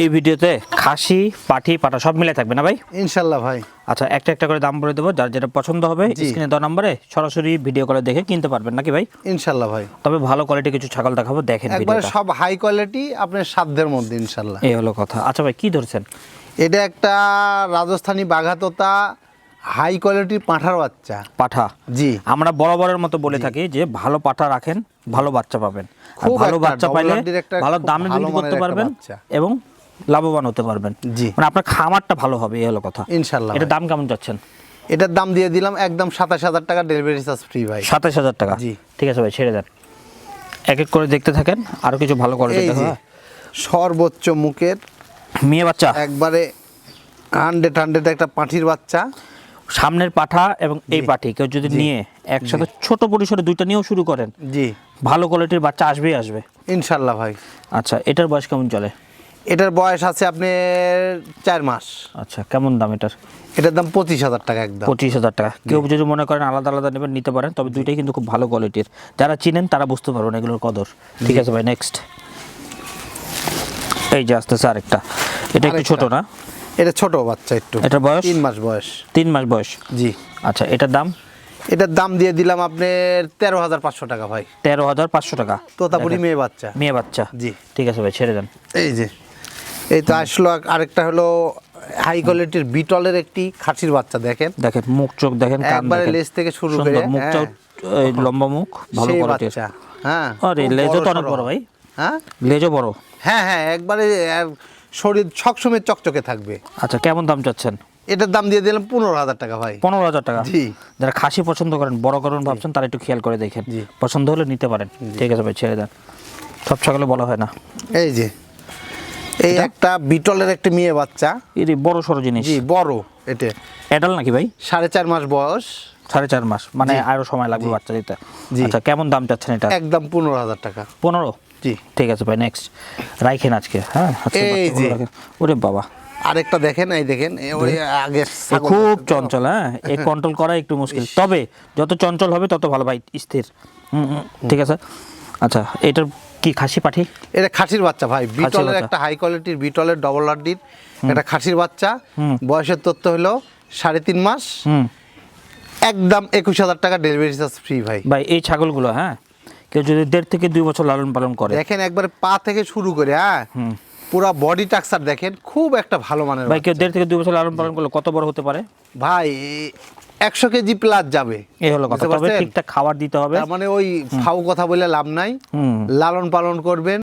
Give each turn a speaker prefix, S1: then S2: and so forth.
S1: এই ভিডিওতে খাসি পাঠি পাটা সব মিলে থাকবে না ভাই?
S2: ইনশাল্লাহ ভাই।
S1: আচ্ছা একটা একটা করে দাম বলে দেবো যার যেটা পছন্দ হবে স্ক্রিনে দেওয়া নম্বরে সরাসরি ভিডিও করে দেখে কিনতে পারবেন নাকি ভাই?
S2: ইনশাল্লাহ ভাই।
S1: তবে ভালো কোয়ালিটি কিছু ছাগল দেখাবো দেখেন
S2: একবারে সব হাই কোয়ালিটি আপনার সাধ্যের মধ্যে ইনশাল্লাহ।
S1: এই হলো কথা। আচ্ছা ভাই কি ধরছেন?
S2: এটা একটা রাজস্থানী বাঘাতোতা হাই কোয়ালিটির পাঁঠার বাচ্চা।
S1: পাঠা?
S2: জি।
S1: আমরা বরাবরের মতো বলে থাকি যে ভালো পাঠা রাখেন ভালো বাচ্চা পাবেন। ভালো বাচ্চা পাইলে ভালো দামে বিক্রি করতে পারবেন এবং লাভবান হতে পারবেন।
S2: জি।
S1: মানে আপনার খামারটা ভালো হবে এই হলো কথা।
S2: ইনশাল্লাহ
S1: এটা দাম কেমন যাচ্ছেন
S2: এটার দাম দিয়ে দিলাম একদম সাতাশ হাজার টাকা ডেলিভারি চার্জ ফ্রি ভাই।
S1: সাতাশ হাজার টাকা?
S2: জি।
S1: ঠিক আছে ভাই ছেড়ে দেন। এক এক করে দেখতে থাকেন আরও কিছু ভালো কোয়ালিটি
S2: এই যে সর্বোচ্চ মুখের
S1: মেয়ে বাচ্চা?
S2: একবারে হান্ড্রেড হান্ড্রেড একটা পাঁঠির বাচ্চা।
S1: সামনের পাঠা এবং এই পাঠি কেউ যদি নিয়ে একসাথে ছোট পরিসরে দুইটা নিয়েও শুরু করেন
S2: জি।
S1: ভালো কোয়ালিটির বাচ্চা আসবেই আসবে।
S2: ইনশাল্লাহ ভাই।
S1: আচ্ছা এটার বয়স কেমন চলে?
S2: এটার বয়স আছে আপনার চার মাস।
S1: আচ্ছা কেমন দাম এটার?
S2: এটার দাম পঁচিশ হাজার টাকা একদম।
S1: পঁচিশ হাজার টাকা। কেউ যদি মনে করেন আলাদা আলাদা নেবেন নিতে পারেন তবে দুইটাই কিন্তু খুব ভালো কোয়ালিটির। যারা চিনেন তারা বুঝতে পারবেন এগুলোর কদর। ঠিক আছে ভাই নেক্সট এই যে আসতেছে আরেকটা। এটা একটু ছোট না?
S2: এটা ছোট বাচ্চা একটু।
S1: এটার বয়স?
S2: তিন মাস বয়স।
S1: তিন মাস বয়স?
S2: জি।
S1: আচ্ছা এটার দাম?
S2: এটার দাম দিয়ে দিলাম আপনার তেরো হাজার পাঁচশো টাকা ভাই।
S1: তেরো হাজার পাঁচশো টাকা।
S2: তোতাপুরি মেয়ে বাচ্চা।
S1: মেয়ে বাচ্চা।
S2: জি।
S1: ঠিক আছে ভাই ছেড়ে দেন।
S2: এই যে। এই তো আসলো আরেকটা হলো হাই কোয়ালিটির বিটলের একটি খাসির বাচ্চা দেখেন।
S1: দেখেন মুখ চোখ দেখেন
S2: একবারে লেজ থেকে শুরু করে, হ্যাঁ।
S1: লম্বা মুখ ভালো কোয়ালিটির
S2: হ্যাঁ
S1: আরে লেজও তো অনেক বড় ভাই।
S2: হ্যাঁ?
S1: লেজও বড়।
S2: হ্যাঁ হ্যাঁ একবারে শরীর সবসময় চকচকে থাকবে।
S1: আচ্ছা কেমন দাম চাচ্ছেন?
S2: এটার দাম দিয়ে দিলাম পনেরো হাজার টাকা ভাই।
S1: পনেরো হাজার টাকা?
S2: জি।
S1: যারা খাসি পছন্দ করেন বড় করুন ভাবছেন তারা একটু খেয়াল করে দেখেন। পছন্দ হলে নিতে পারেন। ঠিক আছে ভাই ছেড়ে দেন। সব ছাগলে বলা হয় না।
S2: এই যে এই একটা বিটলের একটা মেয়ে বাচ্চা।
S1: এর বড় সড়ো জিনিস।
S2: জি বড় এটা।
S1: অ্যাডাল নাকি ভাই?
S2: সাড়ে চার মাস বয়স।
S1: সাড়ে চার মাস। মানে আরও সময় লাগবে বাচ্চা দিতে
S2: জি।
S1: আচ্ছা কেমন দাম চাচ্ছেন এটা?
S2: একদম পনেরো হাজার টাকা।
S1: পনেরো?
S2: জি।
S1: ঠিক আছে ভাই নেক্সট রাইখেন আজকে হ্যাঁ?
S2: এই
S1: ওরে বাবা।
S2: আরেকটা দেখেন এই দেখেন আগে
S1: খুব চঞ্চল হ্যাঁ? এ কন্ট্রোল করা একটু মুশকিল। তবে যত চঞ্চল হবে তত ভালো ভাই স্থির। হুম, ঠিক আছে? আচ্ছা এটার কি খাসি পাঠি?
S2: এটা খাসির বাচ্চা ভাই বিটলের একটা হাই কোয়ালিটির বিটলের ডবল হাড্ডির একটা খাসির বাচ্চা। বয়সের তথ্য হলো সাড়ে তিন মাস। একদম একুশ হাজার টাকা ডেলিভারি চার্জ ফ্রি ভাই।
S1: ভাই এই ছাগলগুলো হ্যাঁ? কেউ যদি দেড় থেকে দুই বছর লালন পালন করে।
S2: দেখেন একবারে পা থেকে শুরু করে হ্যাঁ? পুরো বডি টাক্সার দেখেন খুব একটা ভালো মানের
S1: ভাই কেউ দেড় থেকে দুই বছর লালন পালন করলে কত বড় হতে পারে?
S2: ভাই একশো কেজি প্লাস যাবে।
S1: এই হলো কথা।
S2: বুঝতে
S1: তবে ঠিকঠাক খাবার দিতে হবে।
S2: তার মানে ওই ফাউ কথা বলে লাভ নাই। লালন পালন করবেন।